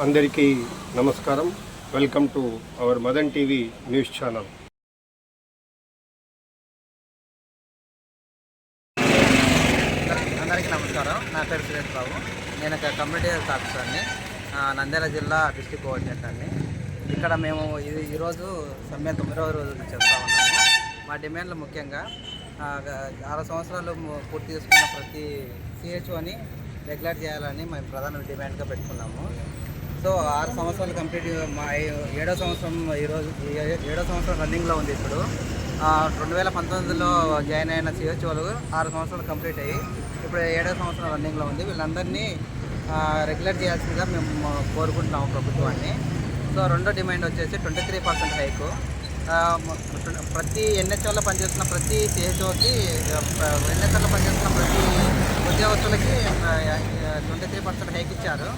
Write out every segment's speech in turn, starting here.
అందరికీ నమస్కారం. Welcome to our Madan TV news channel. అందరికీ నమస్కారం. నా పేరు సురేష్ బాబు. నేను ఒక కమ్యూనిటీ హెల్త్ ఆఫీసర్ని నంద్యాల జిల్లా డిస్టిక్ కోఆర్డినేటర్ని ఇక్కడ మేము ఇది ఈరోజు సమ్మె తొమ్మిదవ రోజు చేస్తూ ఉన్నాము. మా డిమాండ్లు ముఖ్యంగా ఆరు సంవత్సరాలు పూర్తి చేసుకున్న ప్రతి సిహెచ్ఓని రెగ్యులర్ చేయాలని మేము ప్రధాన డిమాండ్గా పెట్టుకున్నాము. సో ఆరు సంవత్సరాలు కంప్లీట్ మా ఏడో సంవత్సరం ఈరోజు ఏడో సంవత్సరం రన్నింగ్లో ఉంది ఇప్పుడు. రెండు వేల పంతొమ్మిదిలో జాయిన్ అయిన సిహెచ్ఓలు ఆరు సంవత్సరాలు కంప్లీట్ అయ్యి ఇప్పుడు ఏడో సంవత్సరం రన్నింగ్లో ఉంది. వీళ్ళందరినీ రెగ్యులర్ చేయాల్సిందిగా మేము కోరుకుంటున్నాము ప్రభుత్వాన్ని. సో రెండో డిమాండ్ వచ్చేసి ట్వంటీ త్రీ పర్సెంట్ హైకు. ప్రతి ఎన్హెచ్ఓలో పనిచేస్తున్న ప్రతి సిహెచ్ఓకి ఎన్హెచ్ఓలో పనిచేస్తున్న ప్రతి ఉద్యోగస్తులకి ట్వంటీ త్రీ పర్సెంట్ హైక్ ఇచ్చారు.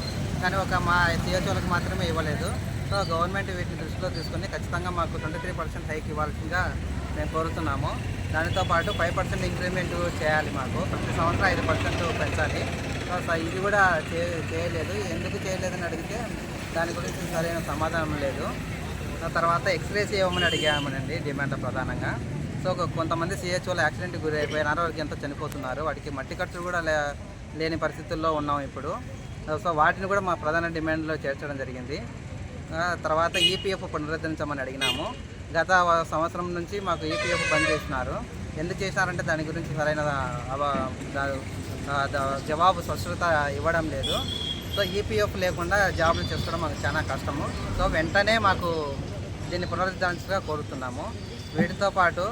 కానీ ఒక మా సిహెచ్ఓలకు మాత్రమే ఇవ్వలేదు. సో గవర్నమెంట్ వీటిని దృష్టిలో తీసుకొని ఖచ్చితంగా మాకు ట్వంటీ త్రీ పర్సెంట్ హైక్ ఇవ్వాల్సిందిగా మేము కోరుతున్నాము. దానితో పాటు ఫైవ్ పర్సెంట్ ఇంక్రిమెంట్ చేయాలి మాకు. ప్రతి సంవత్సరం ఐదు పర్సెంట్ పెంచాలి. సో ఇది కూడా చే చేయలేదు. ఎందుకు చేయలేదని అడిగితే దాని గురించి సరైన సమాధానం లేదు. ఆ తర్వాత ఎక్స్రేస్ ఇవ్వమని అడిగామనండి డిమాండ్ ప్రధానంగా. సో కొంతమంది సిహెచ్ఓలు యాక్సిడెంట్ గురి అయిపోయి అనారోగ్యంతో చనిపోతున్నారు. వాటికి మట్టి ఖర్చులు కూడా లే లేని పరిస్థితుల్లో ఉన్నాం ఇప్పుడు. సో వాటిని కూడా మా ప్రధాన డిమాండ్లో చేర్చడం జరిగింది. తర్వాత ఈపీఎఫ్ పునరుద్ధరించమని అడిగినాము. గత సంవత్సరం నుంచి మాకు ఈపీఎఫ్ బంద్ చేసినారు ఎందుకు చేసినారంటే దాని గురించి సరైన జవాబు స్పష్టత ఇవ్వడం లేదు. సో ఈపీఎఫ్ లేకుండా జాబులు చేసుకోవడం మాకు చాలా కష్టము. సో వెంటనే మాకు దీన్ని పునరుద్ధరించగా కోరుతున్నాము. వీటితో పాటు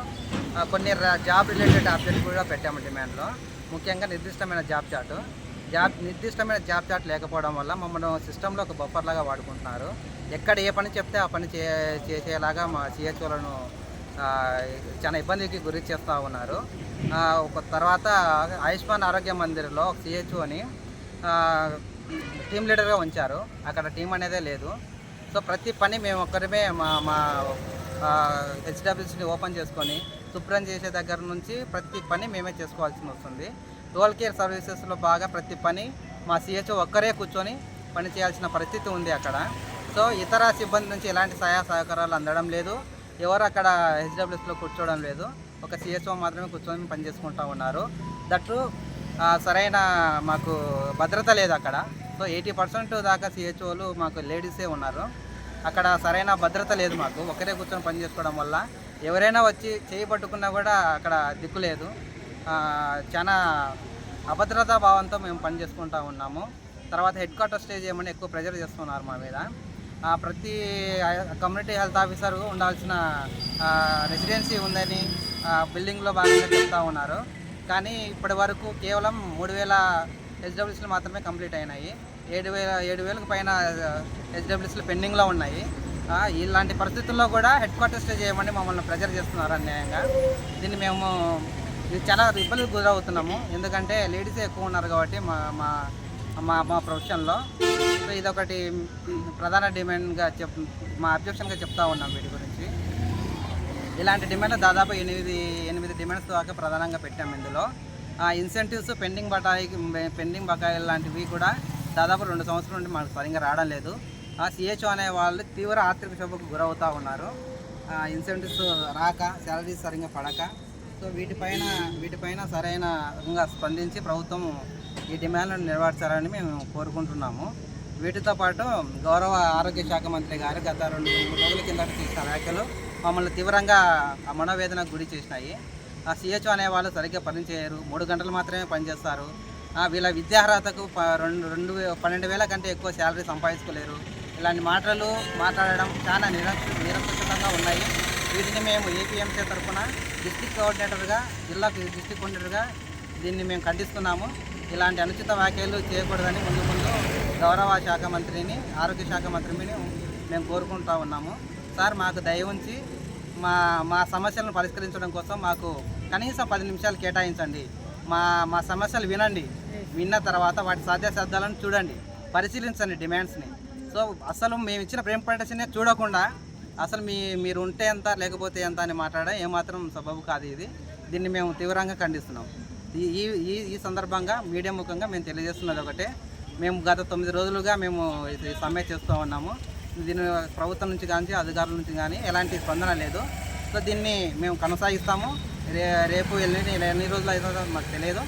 కొన్ని జాబ్ రిలేటెడ్ అప్డేట్ కూడా పెట్టాము డిమాండ్లో ముఖ్యంగా నిర్దిష్టమైన జాబ్ చార్టు జాబ్ నిర్దిష్టమైన జాబ్ చార్ట్ లేకపోవడం వల్ల మమ్మల్ని సిస్టంలో ఒక బఫర్ లాగా వాడుకుంటున్నారు. ఎక్కడ ఏ పని చెప్తే ఆ పని చే చేసేలాగా మా సిహెచ్ఓలను చాలా ఇబ్బందికి గురి చేస్తూ ఉన్నారు. ఒక తర్వాత ఆయుష్మాన్ ఆరోగ్య మందిర్లో ఒక సిహెచ్ఓని టీం లీడర్గా ఉంచారు. అక్కడ టీం అనేదే లేదు. సో ప్రతి పని మేము ఒక్కరిమే మా మా హెచ్డబ్ల్యూసీని ఓపెన్ చేసుకొని శుభ్రం చేసే దగ్గర నుంచి ప్రతి పని మేమే చేసుకోవాల్సి వస్తుంది. టోల్ కేర్ సర్వీసెస్లో బాగా ప్రతి పని మా సిహెచ్ఓ ఒక్కరే కూర్చొని పని చేయాల్సిన పరిస్థితి ఉంది అక్కడ. సో ఇతర సిబ్బంది నుంచి ఎలాంటి సహాయ సహకారాలు అందడం లేదు. ఎవరు అక్కడ హెచ్డబ్ల్యూస్లో కూర్చోవడం లేదు. ఒక సిహెచ్ఓ మాత్రమే కూర్చొని పని చేసుకుంటూ ఉన్నారు. దట్టు సరైన మాకు భద్రత లేదు అక్కడ. సో ఎయిటీ పర్సెంట్ దాకా సిహెచ్ఓలు మాకు లేడీసే ఉన్నారు. అక్కడ సరైన భద్రత లేదు మాకు. ఒకరే కూర్చొని పని చేసుకోవడం వల్ల ఎవరైనా వచ్చి చేయి పట్టుకున్నా కూడా అక్కడ దిక్కు లేదు. చాలా అభద్రతా భావంతో మేము పని చేసుకుంటా ఉన్నాము. తర్వాత హెడ్ క్వార్టర్ స్టేజ్ ఏమని ఎక్కువ ప్రెజర్ చేస్తున్నారు మా మీద. ప్రతి కమ్యూనిటీ హెల్త్ ఆఫీసర్ ఉండాల్సిన రెసిడెన్సీ ఉందని బిల్డింగ్లో భాగంగా చెప్తా ఉన్నారు. కానీ ఇప్పటి వరకు కేవలం మూడు వేల హెచ్డబ్ల్యూసీలు మాత్రమే కంప్లీట్ అయినాయి. ఏడు వేల ఏడు వేలకు పైన హెచ్డబ్ల్యూసీలు పెండింగ్లో ఉన్నాయి. ఇలాంటి పరిస్థితుల్లో కూడా హెడ్ క్వార్టర్స్లో చేయమని మమ్మల్ని ప్రెజర్ చేస్తున్నారు అన్యాయంగా. దీన్ని మేము ఇది చాలా ఇబ్బందులు గురవుతున్నాము. ఎందుకంటే లేడీసే ఎక్కువ ఉన్నారు కాబట్టి మా మా మా మా ప్రొఫెషన్లో. సో ఇదొకటి ప్రధాన డిమాండ్గా చెప్ మా అబ్జెక్షన్గా చెప్తా ఉన్నాం వీటి గురించి. ఇలాంటి డిమాండ్లు దాదాపు ఎనిమిది ఎనిమిది డిమాండ్స్ దాకా ప్రధానంగా పెట్టాం ఇందులో. ఇన్సెంటివ్స్ పెండింగ్ బకాయి పెండింగ్ బకాయిలు లాంటివి కూడా దాదాపు రెండు సంవత్సరాల నుండి మనకు సరిగ్గా రావడం లేదు. ఆ సిహెచ్ఓ అనే వాళ్ళు తీవ్ర ఆర్థిక శోభకు గురవుతూ ఉన్నారు. ఆ ఇన్సెంటివ్స్ రాక శాలరీస్ సరిగ్గా పడక. సో వీటిపైన వీటిపైన సరైన విధంగా స్పందించి ప్రభుత్వం ఈ డిమాండ్లను నెరవేర్చాలని మేము కోరుకుంటున్నాము. వీటితో పాటు గౌరవ ఆరోగ్య శాఖ మంత్రి గారు గత రెండు మూడు రోజుల కిందట చేసిన వ్యాఖ్యలు మమ్మల్ని తీవ్రంగా మనోవేదనకు గురి చేసినాయి. ఆ సిహెచ్ఓ అనే వాళ్ళు సరిగ్గా పని చేయరు. మూడు గంటలు మాత్రమే పనిచేస్తారు. వీళ్ళ విద్యార్హతకు రెండు రెండు పన్నెండు వేల కంటే ఎక్కువ శాలరీ సంపాదించుకోలేరు. ఇలాంటి మాటలు మాట్లాడడం చాలా నిరక్ష నిరక్షితంగా ఉన్నాయి. వీటిని మేము ఏపీఎంసీ తరఫున డిస్టిక్ కోఆర్డినేటర్గా జిల్లాకు డిస్టిక్ కోఆర్డినేటర్గా దీన్ని మేము ఖండిస్తున్నాము. ఇలాంటి అనుచిత వ్యాఖ్యలు చేయకూడదని ముందు ముందు గౌరవ శాఖ మంత్రిని ఆరోగ్య శాఖ మంత్రిని మేము కోరుకుంటా ఉన్నాము. సార్ మాకు దయ ఉంచి మా మా సమస్యలను పరిష్కరించడం కోసం మాకు కనీసం పది నిమిషాలు కేటాయించండి. మా మా సమస్యలు వినండి. విన్న తర్వాత వాటి సాధ్యాసాధ్యాలను చూడండి. పరిశీలించండి డిమాండ్స్ని. సో అసలు మేము ఇచ్చిన ప్రేమ ప్రదర్శనే చూడకుండా అసలు మీ మీరు ఉంటే ఎంత లేకపోతే ఎంత అని మాట్లాడడం ఏమాత్రం సబబు కాదు ఇది. దీన్ని మేము తీవ్రంగా ఖండిస్తున్నాం. ఈ ఈ ఈ- ఈ సందర్భంగా మీడియా ముఖంగా మేము తెలియజేస్తున్నది ఒకటే. మేము గత తొమ్మిది రోజులుగా మేము ఇది సమ్మె చేస్తూ ఉన్నాము. దీని ప్రభుత్వం నుంచి కానీ అధికారుల నుంచి కానీ ఎలాంటి స్పందన లేదు. సో దీన్ని మేము కొనసాగిస్తాము. రే రేపు ఎన్ని ఎన్ని రోజులు అవుతుందో మాకు తెలియదు.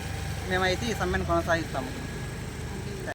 మేమైతే ఈ సమ్మెను కొనసాగిస్తాము.